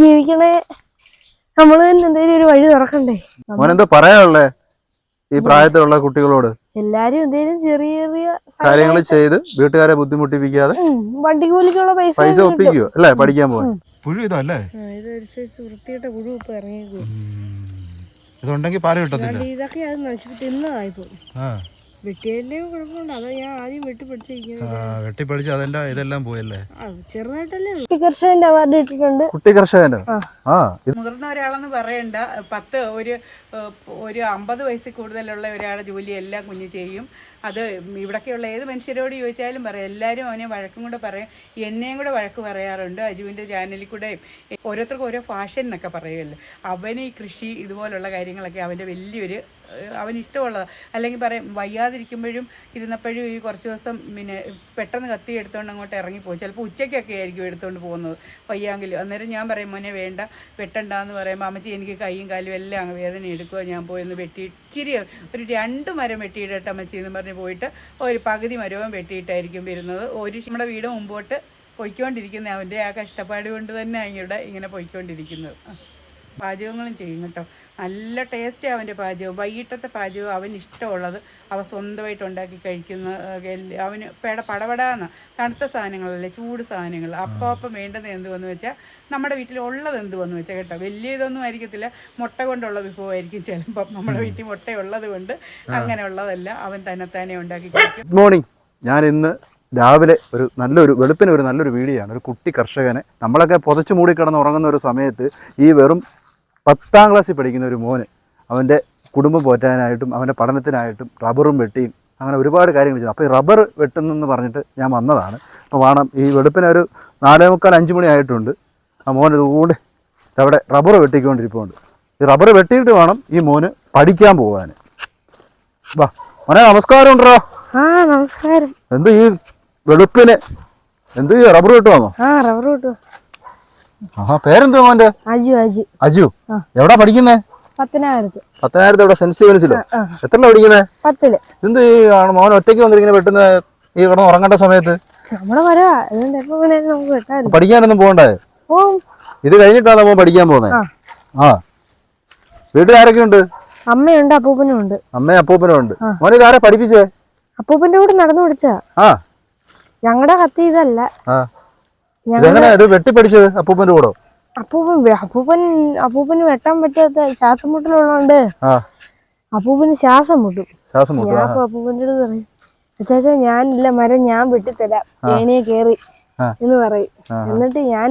ജീവിക്കണേ. നമ്മൾ തന്നെ എന്തെങ്കിലും ഒരു വഴി തുറക്കണ്ടേ? മോനെന്തോ പറയാനുള്ളേ? ഈ പ്രായത്തിലുള്ള കുട്ടികളോട് എല്ലാരും എന്തെങ്കിലും ചെറിയ ചെറിയ കാര്യങ്ങൾ ചെയ്ത് വീട്ടുകാരെ ബുദ്ധിമുട്ടിപ്പിക്കാതെ വണ്ടി കൂലിക്കുള്ള പൈസ പൈസ ഒപ്പിക്കോ അല്ലേ? പഠിക്കാൻ പോകാൻ പുഴു ഇതല്ലേ? ഇതുണ്ടെങ്കിൽ പാൽ കിട്ടത്തില്ല? ഇതൊക്കെ അത് നശിപ്പിച്ച് ഇന്നതായിപ്പോ കുഴപ്പമുണ്ട്. അതാ ഞാൻ ആദ്യം വെട്ടിപ്പടിച്ച് അതെല്ലാം ഇതെല്ലാം പോയല്ലേ? ചെറുതായിട്ടല്ലേ കർഷകന്റെ അവാർഡ് കുട്ടി കർഷകന്റെ ആ. ഇത് മുതിർന്ന ഒരാളെന്ന് പറയണ്ട. പത്ത് ഒരു ഒരു അമ്പത് വയസ്സ് കൂടുതലുള്ള ഒരാളെ ജോലി എല്ലാം കുഞ്ഞ് ചെയ്യും. അത് ഇവിടൊക്കെയുള്ള ഏത് മനുഷ്യരോട് ചോദിച്ചാലും പറയും. എല്ലാവരും അവനെ വഴക്കും കൂടെ പറയും. എന്നെയും കൂടെ വഴക്ക് പറയാറുണ്ട്. അജുവിന്റെ ചാനലിൽ കൂടെ ഓരോരുത്തർക്കും ഓരോ ഫാഷൻ എന്നൊക്കെ പറയുമല്ലോ. അവന് ഈ കൃഷി ഇതുപോലുള്ള കാര്യങ്ങളൊക്കെ അവന്റെ വലിയൊരു അവന് ഇഷ്ടമുള്ളത് അല്ലെങ്കിൽ പറയും വയ്യാതിരിക്കുമ്പോഴും ഇരുന്നപ്പോഴും ഈ കുറച്ച് ദിവസം പിന്നെ പെട്ടെന്ന് കത്തി എടുത്തുകൊണ്ട് അങ്ങോട്ട് ഇറങ്ങിപ്പോയി ചിലപ്പോൾ ഉച്ചയ്ക്കൊക്കെ ആയിരിക്കും എടുത്തുകൊണ്ട് പോകുന്നത്. വയ്യാങ്കിലും. അന്നേരം ഞാൻ പറയും മോനെ വേണ്ട വെട്ടണ്ടെന്ന് പറയുമ്പോൾ അമ്മച്ചി എനിക്ക് കൈയും കാലും എല്ലാം അങ്ങ് വേദന എടുക്കുക ഞാൻ പോയി വെട്ടി ഇച്ചിരി ഒരു രണ്ട് മരം വെട്ടിയിടട്ടെ അമ്മച്ചി എന്ന് പറഞ്ഞ് പോയിട്ട് ഒരു പകുതി മരവും വെട്ടിയിട്ടായിരിക്കും വരുന്നത്. ഒരു നമ്മുടെ വീട് മുമ്പോട്ട് പൊയ്ക്കൊണ്ടിരിക്കുന്ന അവന്റെ ആ കഷ്ടപ്പാട് കൊണ്ട് തന്നെ ഇവിടെ ഇങ്ങനെ പൊയ്ക്കൊണ്ടിരിക്കുന്നത്. പാചകങ്ങളും ചെയ്യും കേട്ടോ. നല്ല ടേസ്റ്റ് അവന്റെ പാചകം. വൈകിട്ടത്തെ പാചകം അവൻ ഇഷ്ടമുള്ളത് അവ സ്വന്തമായിട്ട് ഉണ്ടാക്കി കഴിക്കുന്ന അവന് പേട പടപടാന്ന്. തണുത്ത സാധനങ്ങളല്ലേ ചൂട് സാധനങ്ങൾ. അപ്പം അപ്പം വേണ്ടത് എന്തുവെന്ന് വെച്ചാൽ നമ്മുടെ വീട്ടിൽ ഉള്ളത് എന്തുവെന്ന് വെച്ചാൽ കേട്ടോ വലിയ ഇതൊന്നും ആയിരിക്കത്തില്ല. മുട്ട കൊണ്ടുള്ള വിഭവമായിരിക്കും ചിലപ്പം. നമ്മുടെ വീട്ടിൽ മുട്ടയുള്ളത് കൊണ്ട് അങ്ങനെയുള്ളതല്ല അവൻ തന്നെ തന്നെ ഉണ്ടാക്കി കഴിക്കും. ഗുഡ് മോർണിംഗ് ഞാൻ ഇന്ന് രാവിലെ ഒരു നല്ലൊരു വെളുപ്പിന് ഒരു നല്ലൊരു വീഡിയോ ആണ്. ഒരു കുട്ടി കർഷകനെ നമ്മളൊക്കെ പുതച്ചു മൂടി കിടന്ന് ഉറങ്ങുന്ന ഒരു സമയത്ത് ഈ വെറും പത്താം ക്ലാസ്സിൽ പഠിക്കുന്ന ഒരു മോന് അവന്റെ കുടുംബം പോറ്റാനായിട്ടും അവന്റെ പഠനത്തിനായിട്ടും റബ്ബറും വെട്ടിയും അങ്ങനെ ഒരുപാട് കാര്യങ്ങൾ ചെയ്തു. അപ്പോൾ ഈ റബ്ബർ വെട്ടുന്നെന്ന് പറഞ്ഞിട്ട് ഞാൻ വന്നതാണ്. അപ്പോൾ വേണം ഈ വെളുപ്പിന് ഒരു നാലേ മുക്കാൽ അഞ്ച് മണി ആയിട്ടുണ്ട്. ആ മോൻ ഇതുകൊണ്ട് അവിടെ റബ്ബർ വെട്ടിക്കൊണ്ടിരിപ്പുണ്ട്. ഈ റബ്ബർ വെട്ടിയിട്ട് വേണം ഈ മോന് പഠിക്കാൻ പോകാൻ. വാ മോനെ നമസ്കാരം ഉണ്ടോ? എന്ത് ഈ വെളുപ്പിന് എന്ത് ഈ റബ്ബർ വെട്ടുവാണോ റബ്ബർ കിട്ടും ആ പേരെന്തുവാ മോന്റെ അജു അജു. അജു. എവിടാ പഠിക്കുന്നേ? പത്തനായിരത്ത് പത്തനായിരത്തി എവിടെ? സെന്റ് സ്റ്റീവൻസിലോ? എത്ര പഠിക്കുന്നേ? പത്തിൽ. എന്ത് ഈ മോൻ ഒറ്റയ്ക്ക് വന്നിരിക്കുന്ന പെട്ടെന്ന് ഈ കിടന്ന് ഉറങ്ങേണ്ട സമയത്ത്? പഠിക്കാനൊന്നും പോകണ്ടേ? ഇത് കഴിഞ്ഞിട്ടാണ് മോൻ പഠിക്കാൻ പോകുന്നത് ആ. ആ. വീട്ടിൽ ആരൊക്കെ ഉണ്ട് അമ്മയുണ്ട് അപ്പൂപ്പനും ഉണ്ട്. അമ്മയും അപ്പൂപ്പനും ഉണ്ട്. മോനെ ഇതാരെ പഠിപ്പിച്ചേ? അപ്പൂപ്പന്റെ കൂടെ നടന്നു ആ. ഞങ്ങളുടെ കത്തി ഇതല്ല. ഇതെങ്ങനെ ഇത് വെട്ടിപ്പടിച്ചത് അപ്പൂപ്പന്റെ കൂടോ? അപ്പൂപ്പൻ അപ്പൂപ്പൻ അപ്പൂപ്പന് വെട്ടാൻ പറ്റാത്ത ശ്വാസം മുട്ടലുള്ളതുകൊണ്ട് അപ്പൂപ്പന് ശ്വാസം മുട്ടും ശ്വാസം മുട്ടും ഞാൻ അപ്പൊ അപ്പൂപ്പന്റെ അടുത്ത് പറയും അച്ചാച്ചാ ഞാനില്ല മരം ഞാൻ വെട്ടിത്തരാം ഏണിയെ കേറി എന്ന് പറയും. എന്നിട്ട് ഞാൻ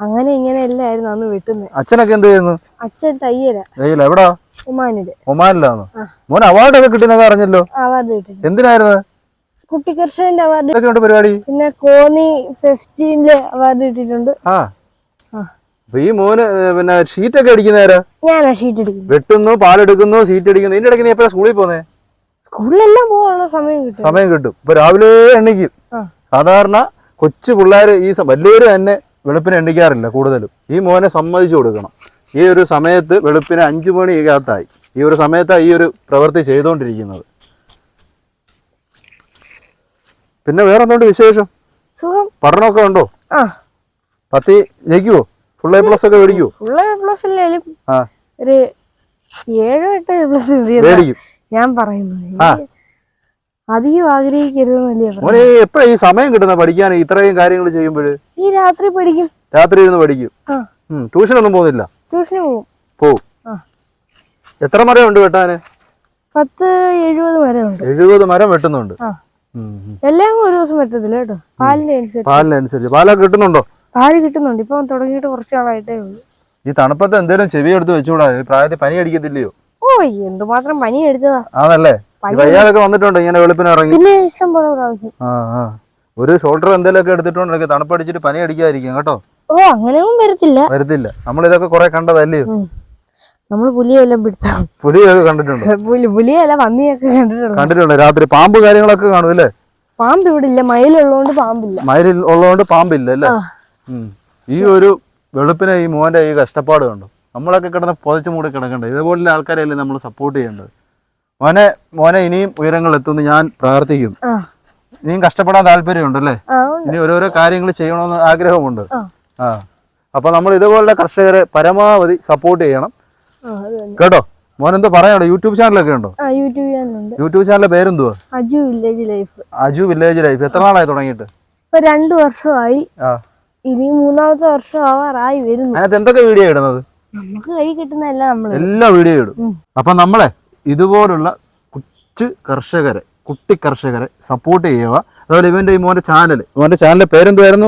അങ്ങനെ ഇങ്ങനെ അല്ലായിരുന്നു അന്ന് വെട്ടുന്നത്. അച്ഛനൊക്കെ എന്ത് ചെയ്യുന്നു? അച്ഛൻ തയ്യല. ഏയ്യില്ല എവിടാ? ഉമാനിൽ ഒമാനിലാണോ മോൻ അവാർഡൊക്കെ കിട്ടുന്നൊക്കെ അറിഞ്ഞല്ലോ. അവാർഡ് കിട്ടി എന്തിനായിരുന്നു? കുട്ടി കർഷകന്റെ അവാർഡ് പരിപാടി? പിന്നെ കോന്നി ഫെസ്റ്റിന്റെ അവാർഡ് കിട്ടിയിട്ടുണ്ട് ആ. ഈ മോന് പിന്നെ ഷീറ്റൊക്കെ അടിക്കുന്നേരാ ഞാനാ ഷീറ്റ് അടിക്കുന്നത്. വെട്ടുന്നു പാലെടുക്കുന്നു സീറ്റ് അടിക്കുന്നു. ഇതിന്റെ ഇടയ്ക്ക് നീ എപ്പോഴാ സ്കൂളിൽ പോന്നേ? സ്കൂളിലെല്ലാം പോകാനുള്ള സമയം കിട്ടും. സമയം കിട്ടും. ഇപ്പൊ രാവിലെ എണ്ണിക്കും സാധാരണ കൊച്ചു പിള്ളേര് ഈ വലിയവര് തന്നെ വെളുപ്പിനെ എണ്ണിക്കാറില്ല കൂടുതലും. ഈ മോനെ സമ്മതിച്ചു കൊടുക്കണം. ഈ ഒരു സമയത്ത് വെളുപ്പിന് അഞ്ചു മണിക്കകത്തായി. ഈ ഒരു സമയത്താണ് ഈ ഒരു പ്രവൃത്തി ചെയ്തുകൊണ്ടിരിക്കുന്നത് പിന്നെ വേറെ എന്തുകൊണ്ട് വിശേഷം? സുഖം. പഠനമൊക്കെ ഉണ്ടോ ആ. പത്തി ജയിക്കുവോ? ഫുൾ എ പ്ലസ് ഒക്കെ മേടിക്കുവോ? എ പ്ലസ് ഇല്ലേലും ആ. ഒരു ഏഴോ എട്ടോ പ്ലസ് മേടിക്കും. ഞാൻ പറയുന്നത്. അധികം ആഗ്രഹിക്കരുത് എപ്പോഴാ ഈ സമയം കിട്ടുന്ന പഠിക്കാൻ? ഇത്രയും കാര്യങ്ങൾ ചെയ്യുമ്പോൾ ഈ രാത്രി പഠിക്കും. രാത്രി ഇരുന്ന് പഠിക്കും. ട്യൂഷൻ ഒന്നും പോകുന്നില്ല? ട്യൂഷന് പോകും. പോകും എത്ര മരം ഉണ്ട് വെട്ടാന്? പത്ത് എഴുപത് മരം ഉണ്ട്. എഴുപത് മരം വെട്ടുന്നുണ്ട്. എല്ലാം ഒരു ദിവസം പറ്റത്തില്ല കേട്ടോ. പാലിന്റെ അനുസരിച്ച്. പാലിനനുസരിച്ച് പാലൊക്കെ കിട്ടുന്നുണ്ടോ? പാൽ കിട്ടുന്നുണ്ട്. ഇപ്പൊ തുടങ്ങിയിട്ട് കുറച്ച് നാളായിട്ടേ ഉള്ളൂ. ഈ തണുപ്പത്തെ എന്തേലും ചെവി എടുത്ത് വെച്ചുകൂടാ ഈ പ്രായത്തിൽ പനി അടിക്കത്തില്ലയോ? ഓ എന്തുമാത്രം പനി അടിച്ചതാ. ആണല്ലേ? ഈ വയ്യാതൊക്കെ വന്നിട്ടുണ്ട് ഇങ്ങനെ വെളുപ്പിന് ഇറങ്ങി. പിന്നെ ഇഷ്ടം പോലെ പ്രാവശ്യം. ആ ആ. ഒരു ഷോൾഡർ എന്തേലൊക്കെ എടുത്തിട്ടുണ്ടെങ്കിൽ തണുപ്പടിച്ചിട്ട് പനി അടിക്കാതിരിക്കും കേട്ടോ. ഓ അങ്ങനെയൊന്നും വരത്തില്ല. വരത്തില്ല. നമ്മൾ ഇതൊക്കെ കുറെ കണ്ടതല്ലയോ ഉം. നമ്മൾ പുലിയെല്ലാം പിടിച്ചാ? പുലിയൊക്കെ കണ്ടിട്ടുണ്ട്. പുലി പുലിയല്ല പന്നിയൊക്കെ കണ്ടിട്ടുണ്ട്. കണ്ടിട്ടുണ്ട്. രാത്രി പാമ്പ് കാര്യങ്ങളൊക്കെ കാണും അല്ലേ? പാമ്പ് ഇവിടെ ഇല്ല. മയിലുള്ളതുകൊണ്ട് പാമ്പില്ല. മയിലിൽ ഉള്ളതുകൊണ്ട് പാമ്പില്ല അല്ലേ? ഈ ഒരു വെളുപ്പിനെ ഈ മോന്റെ ഈ കഷ്ടപ്പാട് കണ്ടു. നമ്മളൊക്കെ കിടന്ന് പുതച്ചു മൂടി കിടക്കണ്ടേ? ഇതുപോലുള്ള ആൾക്കാരെയല്ലേ നമ്മൾ സപ്പോർട്ട് ചെയ്യേണ്ടത്? മോനെ മോനെ ഇനിയും ഉയരങ്ങൾ എത്തുമെന്ന് ഞാൻ പ്രാർത്ഥിക്കും ഇനിയും കഷ്ടപ്പെടാൻ താല്പര്യമുണ്ടല്ലേ അല്ലേ? ഇനി ഓരോരോ കാര്യങ്ങൾ ചെയ്യണമെന്ന് ആഗ്രഹമുണ്ട്. ആ. അപ്പൊ നമ്മൾ ഇതുപോലുള്ള കർഷകരെ പരമാവധി സപ്പോർട്ട് ചെയ്യണം. കേട്ടോ? മോൻ എന്തോ പറയാനോ യൂട്യൂബ് ചാനലൊക്കെ ഉണ്ടോ യൂട്യൂബ് ചാനലുണ്ട് യൂട്യൂബ് ചാനലിലെ പേരെന്തുവാ? Aju village life. Aju village life. എത്ര നാളായി തുടങ്ങിയിട്ട്? ഇപ്പൊ രണ്ടു വർഷമായി. ഇനി മൂന്നാമത്തെ വർഷം ആവാറായി വരുന്നു. അതിനകത്ത് എന്തൊക്കെ വീഡിയോ ഇടുന്നത്? നമുക്ക് കൈ കിട്ടുന്നതല്ല നമ്മൾ എല്ലാ വീഡിയോ ഇടും. അപ്പൊ നമ്മളെ ഇതുപോലുള്ള കൊച്ചു കർഷകരെ കുട്ടി കർഷകരെ സപ്പോർട്ട് ചെയ്യുക. അതുപോലെ ഇവന്റെ ഈ മോന്റെ ചാനൽ മോന്റെ ചാനലിന്റെ പേരെന്തുവായിരുന്നു?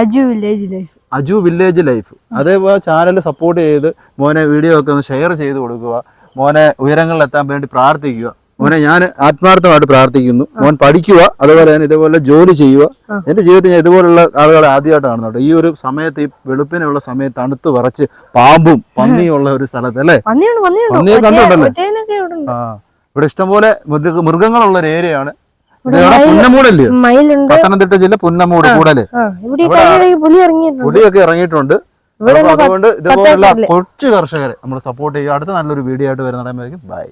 Aju village life. Aju village life അതേപോലെ ചാനൽ സപ്പോർട്ട് ചെയ്ത് മോനെ വീഡിയോ ഒക്കെ ഒന്ന് ഷെയർ ചെയ്ത് കൊടുക്കുക. മോനെ ഉയരങ്ങളിൽ എത്താൻ വേണ്ടി പ്രാർത്ഥിക്കുക. മോനെ ഞാൻ ആത്മാർത്ഥമായിട്ട് പ്രാർത്ഥിക്കുന്നു. മോൻ പഠിക്കുക അതുപോലെ തന്നെ ഇതുപോലെ ജോലി ചെയ്യുക. എന്റെ ജീവിതത്തിൽ ഞാൻ ഇതുപോലുള്ള ആളുകളെ ആദ്യമായിട്ട് കാണുന്നു ഈ ഒരു സമയത്ത് ഈ വെളുപ്പിനുള്ള സമയത്ത് തണുത്ത് വറച്ച് പാമ്പും പന്നിയും ഉള്ള ഒരു സ്ഥലത്ത് അല്ലേ? പന്നിയെ കണ്ടിട്ടുണ്ടല്ലേ? ആ. ഇവിടെ ഇഷ്ടംപോലെ മൃഗ മൃഗങ്ങളുള്ള ഒരു ഏരിയയാണ്? പുന്നമൂടല്ലേ? പത്തനംതിട്ട ജില്ല പുന്നമൂട് കൂടൽ. പുലിയൊക്കെ ഇറങ്ങിയിട്ടുണ്ട്. അതുകൊണ്ട് ഇതുപോലുള്ള കൊച്ചു കർഷകരെ നമ്മൾ സപ്പോർട്ട് ചെയ്യുക. അടുത്ത നല്ലൊരു വീഡിയോ ആയിട്ട് വരുന്നതായിരിക്കും ബൈ